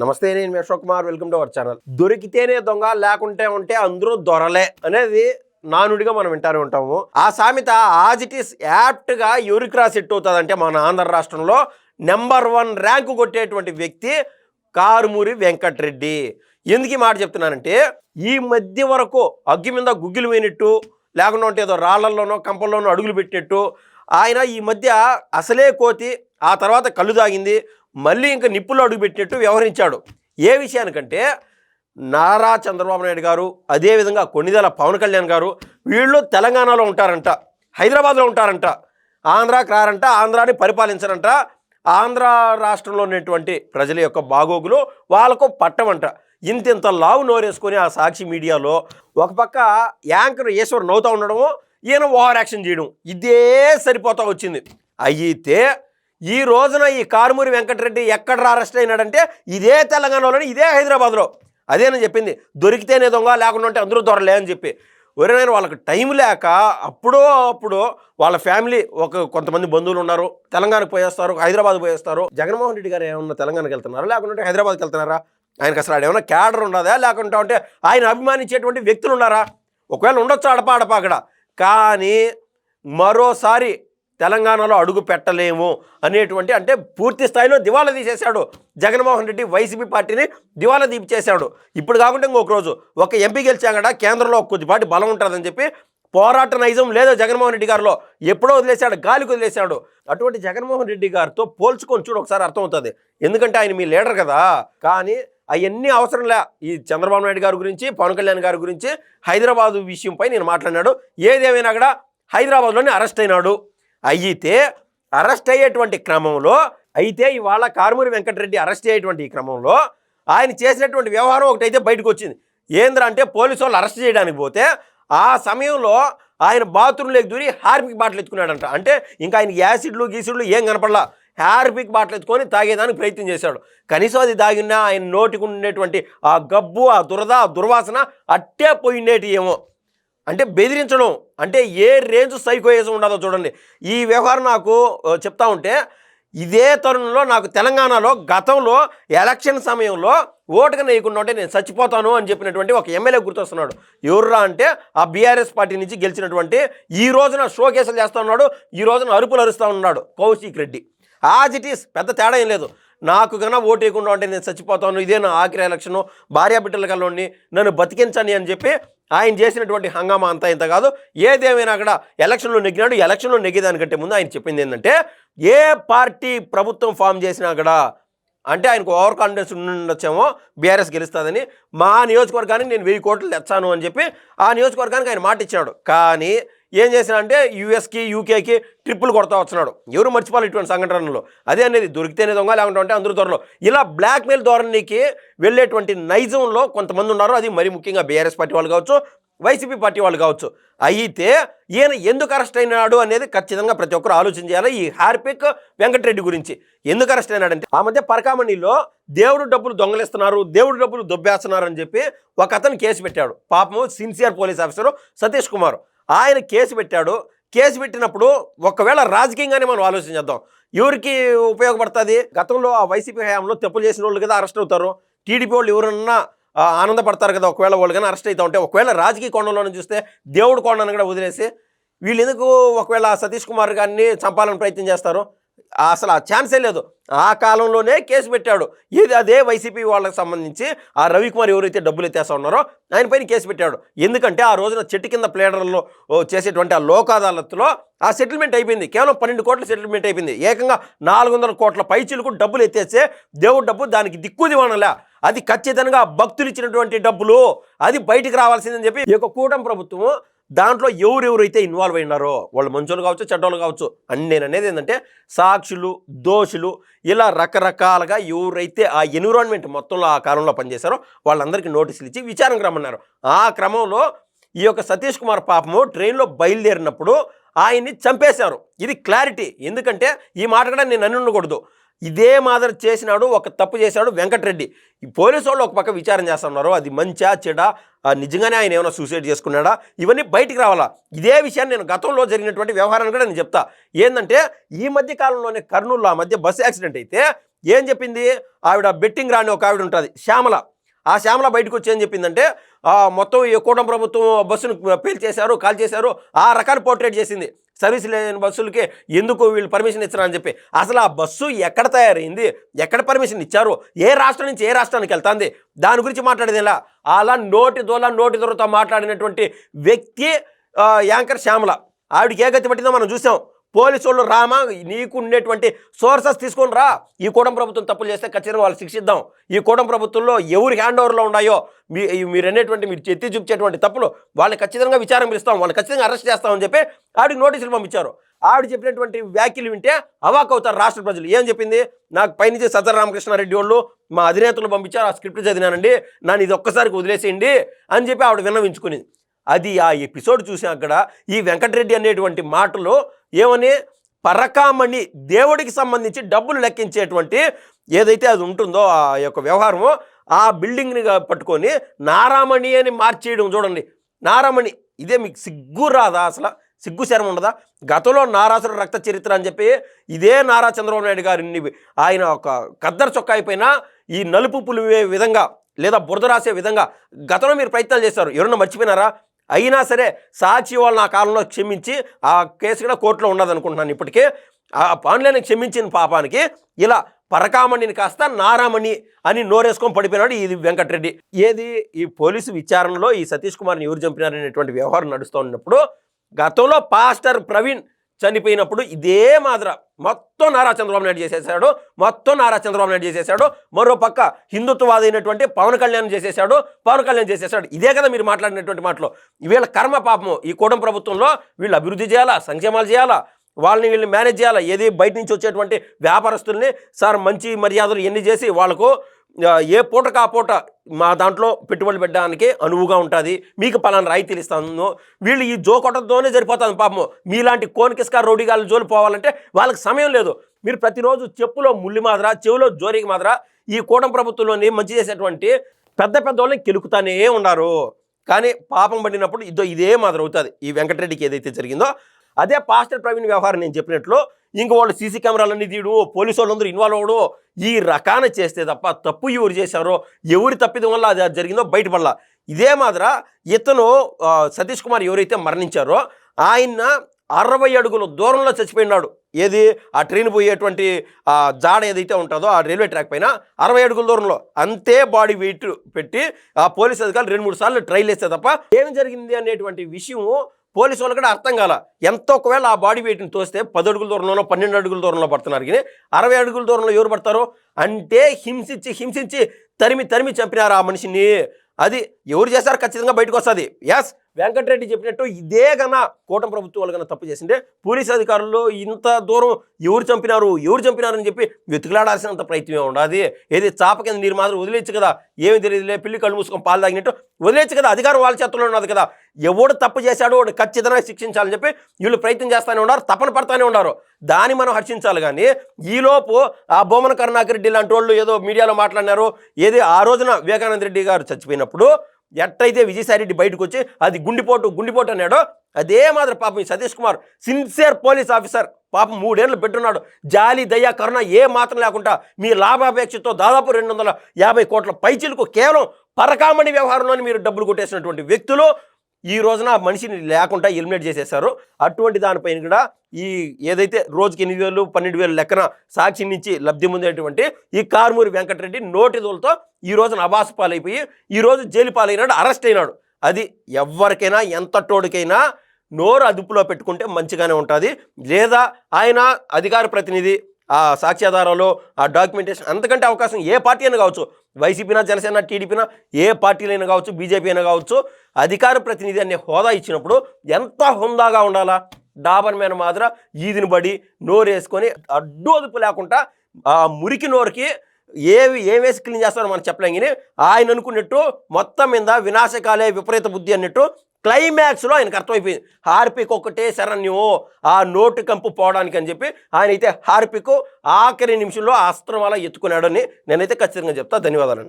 నమస్తే నేను మీ Ashok Kumar. Welcome to our channel. దొరికితేనే దొంగ లేకుంటే ఉంటే అందరూ దొరలే అనేది నానుడిగా మనం వింటానే ఉంటాము. ఆ సామెత ఆజ్ ఇట్ ఈస్ యాప్ట్గా యూరిక్రా సెట్ అవుతుంది అంటే మన ఆంధ్ర రాష్ట్రంలో నెంబర్ వన్ ర్యాంకు కొట్టేటువంటి వ్యక్తి కారుమూరి వెంకటరెడ్డి. ఎందుకు ఈ మాట చెప్తున్నానంటే ఈ మధ్య వరకు అగ్గి మీద గుగ్గిలు పోయినట్టు లేకుండా ఉంటే ఏదో రాళ్ళలోనో కంపల్లోనో అడుగులు పెట్టినట్టు ఆయన ఈ మధ్య అసలే కోతి ఆ తర్వాత కళ్ళు తాగింది మళ్ళీ ఇంకా నిప్పులు అడుగుపెట్టినట్టు వ్యవహరించాడు. ఏ విషయానికంటే నారా చంద్రబాబు నాయుడు గారు అదేవిధంగా కొన్నిదల పవన్ కళ్యాణ్ గారు వీళ్ళు తెలంగాణలో ఉంటారంట హైదరాబాద్లో ఉంటారంట ఆంధ్రాకి రారంట ఆంధ్రాని పరిపాలించరంట. ఆంధ్ర రాష్ట్రంలో ఉన్నటువంటి ప్రజల యొక్క బాగోగులు వాళ్ళకు పట్టమంట ఇంతింత లావు నోరేసుకొని ఆ సాక్షి మీడియాలో ఒక పక్క యాంకర్ ఈశ్వర్ నవ్వుతూ ఉండడము ఈయన ఓవర్ యాక్షన్ చేయడం ఇదే సరిపోతా వచ్చింది. అయితే ఈ రోజున ఈ కారుమూరి వెంకటరెడ్డి ఎక్కడ అరెస్ట్ అయినాడంటే ఇదే తెలంగాణలోని ఇదే హైదరాబాద్లో. అదే చెప్పింది. దొరికితేనే దొంగ లేకుండా ఉంటే అందరూ దొరలే అని చెప్పి. ఎవరైనా వాళ్ళకి టైం లేక అప్పుడో అప్పుడు వాళ్ళ ఫ్యామిలీ ఒక కొంతమంది బంధువులు ఉన్నారు. తెలంగాణకు పోయేస్తారు హైదరాబాద్ పోయేస్తారు. జగన్మోహన్ రెడ్డి గారు ఏమన్నా తెలంగాణకి వెళ్తున్నారా లేకుంటే హైదరాబాద్కి వెళ్తున్నారా? ఆయనకు అసలు ఆడ క్యాడర్ ఉండదా లేకుంటే ఉంటే ఆయన అభిమానించేటువంటి వ్యక్తులు ఉన్నారా? ఒకవేళ ఉండొచ్చు అడపా అడపా అక్కడ. కానీ మరోసారి తెలంగాణలో అడుగు పెట్టలేము అనేటువంటి అంటే పూర్తి స్థాయిలో దివాలా తీసేశాడు. జగన్మోహన్ రెడ్డి వైసీపీ పార్టీని దివాలా తీపిచేశాడు ఇప్పుడు కాకుండా ఇంకొక రోజు ఒక ఎంపీ గెలిచాక కేంద్రంలో కొద్దిపాటి బలం ఉంటుందని చెప్పి పోరాట నైజం లేదో జగన్మోహన్ రెడ్డి గారిలో. ఎప్పుడో వదిలేశాడు గాలికి వదిలేశాడు. అటువంటి జగన్మోహన్ రెడ్డి గారితో పోల్చుకొని చూడు ఒకసారి అర్థమవుతుంది. ఎందుకంటే ఆయన మీ లీడర్ కదా. కానీ అవన్నీ అవసరం లే. ఈ చంద్రబాబు నాయుడు గారి గురించి పవన్ కళ్యాణ్ గారి గురించి హైదరాబాద్ విషయంపై నేను మాట్లాడినాడు. ఏదేమైనా కూడా హైదరాబాద్లోనే అరెస్ట్ అయినాడు. అయితే అరెస్ట్ అయ్యేటువంటి క్రమంలో అయితే ఇవాళ కారుమూరి వెంకటరెడ్డి అరెస్ట్ అయ్యేటువంటి ఈ క్రమంలో ఆయన చేసినటువంటి వ్యవహారం ఒకటైతే బయటకు వచ్చింది ఏంద్ర అంటే పోలీసు వాళ్ళు అరెస్ట్ చేయడానికి పోతే ఆ సమయంలో ఆయన బాత్రూంలోకి దూరి హార్పిక్ బాటిల్ ఎత్తుకున్నాడంట. అంటే ఇంకా ఆయన యాసిడ్లు గీసిడ్లు ఏం కనపడలా. హార్పిక్ బాటిల్ ఎత్తుకొని తాగేదానికి ప్రయత్నం చేశాడు. కనీసం అది తాగినా ఆయన నోటికి ఉండేటువంటి ఆ గబ్బు ఆ దురద ఆ దుర్వాసన అట్టే పోయిండేటి ఏమో. అంటే బెదిరించడం అంటే ఏ రేంజ్ సైకోయిజం ఉండదో చూడండి. ఈ వ్యవహారం నాకు చెప్తా ఉంటే ఇదే తరుణంలో నాకు తెలంగాణలో గతంలో ఎలక్షన్ సమయంలో ఓటుగా నేయకుండా ఉంటే నేను చచ్చిపోతాను అని చెప్పినటువంటి ఒక ఎమ్మెల్యే గుర్తొస్తున్నాడు. ఎవర్రా అంటే ఆ బీఆర్ఎస్ పార్టీ నుంచి గెలిచినటువంటి ఈ రోజున షో కేసులు చేస్తూ ఉన్నాడు ఈ రోజున అరుపులు అరుస్తూ ఉన్నాడు Kaushik Reddy. As it is పెద్ద తేడా ఏం లేదు. నాకు కన్నా ఓటు వేయకుండా ఉంటే నేను చచ్చిపోతాను ఇదే నా ఆఖరి ఎలక్షను భార్య బిడ్డల కల్లోని నన్ను బతికించండి అని చెప్పి ఆయన చేసినటువంటి హంగామా అంతా ఇంత కాదు. ఏదేమైనా అక్కడ ఎలక్షన్లో నెగ్గినాడు ఎలక్షన్లో నెగ్గేదానికంటే ముందు ఆయన చెప్పింది ఏంటంటే ఏ పార్టీ ప్రభుత్వం ఫామ్ చేసినా కూడా అంటే ఆయనకు ఓవర్ కాన్ఫిడెన్స్ ఉండొచ్చేమో బీఆర్ఎస్ గెలుస్తుందని మా నియోజకవర్గానికి నేను వెయ్యి కోట్లు తెచ్చాను అని చెప్పి ఆ నియోజకవర్గానికి ఆయన మాట ఇచ్చినాడు. కానీ ఏం చేసినాడంటే యూఎస్కి యూకేకి ట్రిప్పులు కొడతా వచ్చినాడు. ఎవరు మర్చిపోవాలి ఇటువంటి సంఘటనలు. అదే అనేది దొరికితేనే దొంగ లేకుండా ఉంటే అందరూ ధరలో ఇలా బ్లాక్మెయిల్ ధోరణికి వెళ్ళేటువంటి నైజంలో కొంతమంది ఉన్నారు. అది మరి ముఖ్యంగా బీఆర్ఎస్ పార్టీ వాళ్ళు కావచ్చు వైసీపీ పార్టీ వాళ్ళు కావచ్చు. అయితే ఈయన ఎందుకు అరెస్ట్ అయినాడు అనేది ఖచ్చితంగా ప్రతి ఒక్కరు ఆలోచన చేయాలి ఈ హార్పిక్ వెంకటరెడ్డి గురించి. ఎందుకు అరెస్ట్ అయినాడంటే ఆ మధ్య పరకామణిలో దేవుడు డబ్బులు దొంగలిస్తున్నారు దేవుడు డబ్బులు దొబ్బేస్తున్నారు అని చెప్పి ఒక అతను కేసు పెట్టాడు. పాపము sincere police officer Satish Kumar. ఆయన కేసు పెట్టాడు. కేసు పెట్టినప్పుడు ఒకవేళ రాజకీయంగానే మనం ఆలోచన చేద్దాం. ఎవరికి ఉపయోగపడుతుంది? గతంలో ఆ వైసీపీ హయాంలో తప్పులు చేసిన వాళ్ళు కదా అరెస్ట్ అవుతారు. టీడీపీ వాళ్ళు ఎవరన్నా ఆనందపడతారు కదా ఒకవేళ వాళ్ళు కానీ అరెస్ట్ అవుతా ఉంటే. ఒకవేళ రాజకీయ కోణంలోనే చూస్తే దేవుడు కోణాన్ని కూడా వదిలేసి వీళ్ళు ఎందుకు ఒకవేళ సతీష్ కుమార్ గారిని చంపాలని ప్రయత్నం చేస్తారు? అసలు ఆ ఛాన్సే లేదు. ఆ కాలంలోనే కేసు పెట్టాడు. ఇది అదే వైసీపీ వాళ్ళకి సంబంధించి ఆ రవికుమార్ ఎవరైతే డబ్బులు ఎత్తేస్తా ఉన్నారో ఆయన పైన కేసు పెట్టాడు. ఎందుకంటే ఆ రోజున చెట్టు కింద ప్లేడర్లో చేసేటువంటి ఆ లోక్ అదాలత్లో ఆ సెటిల్మెంట్ అయిపోయింది. కేవలం పన్నెండు కోట్ల సెటిల్మెంట్ అయిపోయింది. ఏకంగా నాలుగు వందల కోట్ల పైచీలకు డబ్బులు ఎత్తేస్తే దేవుడు డబ్బు దానికి దిక్కు దివాణలే. అది ఖచ్చితంగా భక్తులు ఇచ్చినటువంటి డబ్బులు అది బయటికి రావాల్సిందని చెప్పి ఈ యొక్క కూటమి ప్రభుత్వం దాంట్లో ఎవరెవరైతే ఇన్వాల్వ్ అయినారో వాళ్ళు మంచోళ్ళు కావచ్చు చెడ్డోళ్ళు కావచ్చు అని నేను అనేది ఏంటంటే సాక్షులు దోషులు ఇలా రకరకాలుగా ఎవరైతే ఆ ఎన్విరాన్మెంట్ మొత్తంలో ఆ కాలంలో పనిచేశారో వాళ్ళందరికీ నోటీసులు ఇచ్చి విచారణకు రమ్మన్నారు. ఆ క్రమంలో ఈ యొక్క సతీష్ కుమార్ పాపము ట్రైన్లో బయలుదేరినప్పుడు ఆయన్ని చంపేశారు. ఇది క్లారిటీ. ఎందుకంటే ఈ మాట కూడా నేను అన్ని ఉండకూడదు. ఇదే మాదిరి చేసినాడు ఒక తప్పు చేశాడు వెంకటరెడ్డి. ఈ పోలీసు వాళ్ళు ఒక పక్క విచారం చేస్తున్నారు అది మంచా చెడా నిజంగానే ఆయన ఏమైనా సూసైడ్ చేసుకున్నాడా? ఇవన్నీ బయటికి రావాలా? ఇదే విషయాన్ని నేను గతంలో జరిగినటువంటి వ్యవహారాన్ని కూడా నేను చెప్తా. ఏంటంటే ఈ మధ్య కాలంలోనే కర్నూలు ఆ మధ్య బస్సు యాక్సిడెంట్ అయితే ఏం చెప్పింది? ఆవిడ బెట్టింగ్ రాని ఒక ఆవిడ ఉంటుంది శ్యామల. ఆ శ్యామల బయటకు వచ్చి ఏం చెప్పిందంటే మొత్తం ఈ కూటమి ప్రభుత్వం బస్సును పేల్ చేశారు కాల్ చేశారు ఆ రకాన్ని పోర్ట్రేట్ చేసింది. సర్వీస్ లేని బస్సులకి ఎందుకు వీళ్ళు పర్మిషన్ ఇచ్చారని చెప్పి. అసలు ఆ బస్సు ఎక్కడ తయారైంది? ఎక్కడ పర్మిషన్ ఇచ్చారు? ఏ రాష్ట్రం నుంచి ఏ రాష్ట్రానికి వెళ్తాంది? దాని గురించి మాట్లాడేది ఇలా అలా నోటి దోల నోటి దొరతో మాట్లాడినటువంటి వ్యక్తి యాంకర్ శ్యామల. ఆవిడకి ఏ గతి పట్టిందో మనం చూసాం. పోలీసు వాళ్ళు రామా నీకు ఉండేటువంటి సోర్సెస్ తీసుకొని రా. ఈ కూటమి ప్రభుత్వం తప్పులు చేస్తే ఖచ్చితంగా వాళ్ళు శిక్షిద్దాం. ఈ కూడం ప్రభుత్వంలో ఎవరి హ్యాండ్ ఓవర్లో ఉన్నాయో మీ మీరు అనేటువంటి మీరు ఎత్తి చూపించేటువంటి తప్పులు వాళ్ళని ఖచ్చితంగా విచారం పిలుస్తాం. వాళ్ళని ఖచ్చితంగా అరెస్ట్ చేస్తామని చెప్పి ఆవిడకి నోటీసులు పంపించారు. ఆవిడ చెప్పినటువంటి వ్యాఖ్యలు వింటే అవాక్ అవుతారు రాష్ట్ర ప్రజలు. ఏం చెప్పింది? నాకు పైనుంచి సజ్జల రామకృష్ణారెడ్డి వాళ్ళు మా అధినేతలు పంపించారు ఆ స్క్రిప్ట్ చదివినానండి. నన్ను ఇది ఒక్కసారికి వదిలేసేయండి అని చెప్పి ఆవిడ విన్నవించుకునేది అది ఆ ఎపిసోడ్ చూసాం అక్కడ. ఈ వెంకటరెడ్డి అనేటువంటి మాటలు ఏమని? పరకామణి దేవుడికి సంబంధించి డబ్బులు లెక్కించేటువంటి ఏదైతే అది ఉంటుందో ఆ యొక్క వ్యవహారము ఆ బిల్డింగ్ని పట్టుకొని నారామణి అని మార్చేయడం చూడండి. నారామణి ఇదే మీకు సిగ్గు రాదా అసలు? సిగ్గు శరం ఉండదా? గతంలో నారాసుర రక్త చరిత్ర అని చెప్పి ఇదే నారా చంద్రబాబు నాయుడు గారిని ఆయన ఒక కద్దరు చొక్కా అయిపోయిన ఈ నలుపు పులివే విధంగా లేదా బురద రాసే విధంగా గతంలో మీరు ప్రయత్నాలు చేశారు. ఎవరన్నా మర్చిపోయినారా? అయినా సరే సాక్షి వాళ్ళు నా కాలంలో క్షమించి ఆ కేసు కూడా కోర్టులో ఉండదు అనుకుంటున్నాను ఇప్పటికే. ఆ పాన్లేని క్షమించిన పాపానికి ఇలా పరకామణిని కాస్త నారామణి అని నోరేసుకొని పడిపోయినాడు ఇది వెంకటరెడ్డి. ఏది? ఈ పోలీసు విచారణలో ఈ సతీష్ కుమార్ని ఎవరు చంపినారనేటువంటి వ్యవహారం నడుస్తూ ఉన్నప్పుడు గతంలో పాస్టర్ ప్రవీణ్ చనిపోయినప్పుడు ఇదే మాదిర. మొత్తం నారా చంద్రబాబు నాయుడు చేసేసాడు. మొత్తం నారా చంద్రబాబు నాయుడు చేసేసాడు. మరో పక్క హిందుత్వవాది అయినటువంటి పవన్ కళ్యాణ్ చేసేసాడు. పవన్ కళ్యాణ్ చేసేసాడు. ఇదే కదా మీరు మాట్లాడినటువంటి మాటలు. వీళ్ళ కర్మ పాపము. ఈ కూటమి ప్రభుత్వంలో వీళ్ళు అభివృద్ధి చేయాలా? సంక్షేమాలు చేయాలా? వాళ్ళని వీళ్ళని మేనేజ్ చేయాలా? ఏది బయట నుంచి వచ్చేటువంటి వ్యాపారస్తుల్ని సార్ మంచి మర్యాదలు ఎన్ని చేసి వాళ్ళకు ఏ పూటకు ఆ పూట మా దాంట్లో పెట్టుబడులు పెట్టడానికి అనువుగా ఉంటుంది. మీకు పలానా రాయితీలు ఇస్తాను వీళ్ళు ఈ జో కొట్టడంతోనే సరిపోతుంది పాపము. మీలాంటి కోనికిస్కా రౌడీగాళ్ళు జోలు పోవాలంటే వాళ్ళకి సమయం లేదు. మీరు ప్రతిరోజు చెప్పులో ముల్లి మాదిర చెవులో జోరికి మాదిర ఈ కూటమి ప్రభుత్వంలోని మంచి చేసేటువంటి పెద్ద పెద్ద వాళ్ళని కెలుకుతానే ఉన్నారు. కానీ పాపం పడినప్పుడు ఇదో ఇదే మాదిరి అవుతుంది. ఈ వెంకటరెడ్డికి ఏదైతే జరిగిందో అదే పాస్టర్ ప్రవీణ్ వ్యవహారం నేను చెప్పినట్లు ఇంక వాళ్ళు సీసీ కెమెరాలన్నీ తీయడం పోలీసు వాళ్ళందరూ ఇన్వాల్వ్ అవ్వడం. ఈ రకాన చేస్తే తప్ప తప్పు ఎవరు చేశారో ఎవరి తప్పిదం వల్ల అది జరిగిందో బయటపడాల. ఇదే మాదిర ఇతను సతీష్ కుమార్ ఎవరైతే మరణించారో ఆయన అరవై అడుగుల దూరంలో చచ్చిపోయినాడు. ఏది? ఆ ట్రైన్ పోయేటువంటి ఆ జాడ ఏదైతే ఉంటుందో ఆ రైల్వే ట్రాక్ పైన అరవై అడుగుల దూరంలో. అంతే బాడీ వెయిట్ పెట్టి ఆ పోలీస్ అధికారులు రెండు మూడు సార్లు ట్రైల్ వేస్తే తప్ప ఏం జరిగింది అనేటువంటి విషయం పోలీసు వాళ్ళకి కూడా అర్థం కాల. ఎంత ఒకవేళ ఆ బాడీ వెయిట్ని తోస్తే పది అడుగుల దూరంలోనో పన్నెండు అడుగుల దూరంలో పడుతున్నారు. కానీ అరవై అడుగుల దూరంలో ఎవరు పడతారు? అంటే హింసించి హింసించి తరిమి తరిమి చంపినారు ఆ మనిషిని. అది ఎవరు చేశారు ఖచ్చితంగా బయటకు వస్తుంది. ఎస్ వెంకటరెడ్డి చెప్పినట్టు ఇదే కన్నా కూటమి ప్రభుత్వం వాళ్ళు కన్నా తప్పు చేసింటే పోలీస్ అధికారులు ఇంత దూరం ఎవరు చంపినారు ఎవరు చంపినారని చెప్పి వెతుకులాడాల్సినంత ప్రయత్నమే ఉండదు. ఏది చాప కింద నీరు మాత్రం వదిలేచ్చు కదా. ఏమి తెలియదులే పిల్లి కళ్ళు మూసుకొని పాలు తాగినట్టు వదిలేచ్చు కదా. అధికారం వాళ్ళ చేతుల్లో ఉన్నది కదా. ఎవడు తప్పు చేశాడో వాడు ఖచ్చితంగా శిక్షించాలని చెప్పి వీళ్ళు ప్రయత్నం చేస్తూనే ఉన్నారు తపన పడతానే ఉన్నారు. దాన్ని మనం హర్షించాలి కానీ ఈలోపు ఆ బొమ్మన కరుణాకర్ రెడ్డి లాంటి వాళ్ళు ఏదో మీడియాలో మాట్లాడినారు. ఏది ఆ రోజున వివేకానంద రెడ్డి గారు చచ్చిపోయినప్పుడు ఎట్టయితే విజయసాయి రెడ్డి బయటకు వచ్చి అది గుండిపోటు గుండిపోటు అన్నాడో అదే మాదిరి పాపం ఈ Satish Kumar sincere police officer పాపం మూడేళ్ళు పెట్టున్నాడు. జాలి దయ కరుణ ఏ మాత్రం లేకుండా మీ లాభాపేక్షతో దాదాపు రెండు వందల యాభై కోట్ల పైచిలకు కేవలం పరకామణి వ్యవహారంలోనే మీరు డబ్బులు కొట్టేసినటువంటి వ్యక్తులు. ఈ రోజున ఆ మనిషిని లేకుండా ఎలిమినేట్ చేసేశారు. అటువంటి దానిపైన కూడా ఈ ఏదైతే రోజుకి ఎనిమిది వేలు పన్నెండు వేలు లెక్కన సాక్షి నుంచి లబ్ధి పొందేటువంటి ఈ కార్మూరి వెంకటరెడ్డి నోటిదులతో ఈ రోజున అబాసు పాలైపోయి ఈ రోజు జైలు పాలైనాడు అరెస్ట్ అయినాడు. అది ఎవరికైనా ఎంత టోడికైనా నోరు అదుపులో పెట్టుకుంటే మంచిగానే ఉంటుంది. లేదా ఆయన అధికార ప్రతినిధి ఆ సాక్ష్యాధారాలు ఆ డాక్యుమెంటేషన్ అంతకంటే అవకాశం ఏ పార్టీ అయినా కావచ్చు. వైసీపీనా జనసేన టీడీపీనా ఏ పార్టీలైనా కావచ్చు బీజేపీ అయినా కావచ్చు అధికార ప్రతినిధి అనే హోదా ఇచ్చినప్పుడు ఎంత హుందాగా ఉండాలా? డాబర్ మీద మాదిర ఈదిని బడి నోరు వేసుకొని అడ్డు అదుపు లేకుండా ఆ మురికి నోరుకి ఏవి ఏమేసి క్లీన్ చేస్తారో మనం చెప్పలేం కానీ ఆయన అనుకున్నట్టు మొత్తం మీద వినాశకాలే విపరీత బుద్ధి అన్నట్టు క్లైమాక్స్లో ఆయనకు అర్థమైపోయింది హార్పిక్ ఒకటే శరణ్యం ఆ నోటు కంపు పోవడానికి అని చెప్పి ఆయన అయితే హార్పిక్ ఆఖరి నిమిషంలో అస్త్రం అలా ఎత్తుకున్నాడని నేనైతే ఖచ్చితంగా చెప్తా. ధన్యవాదాలు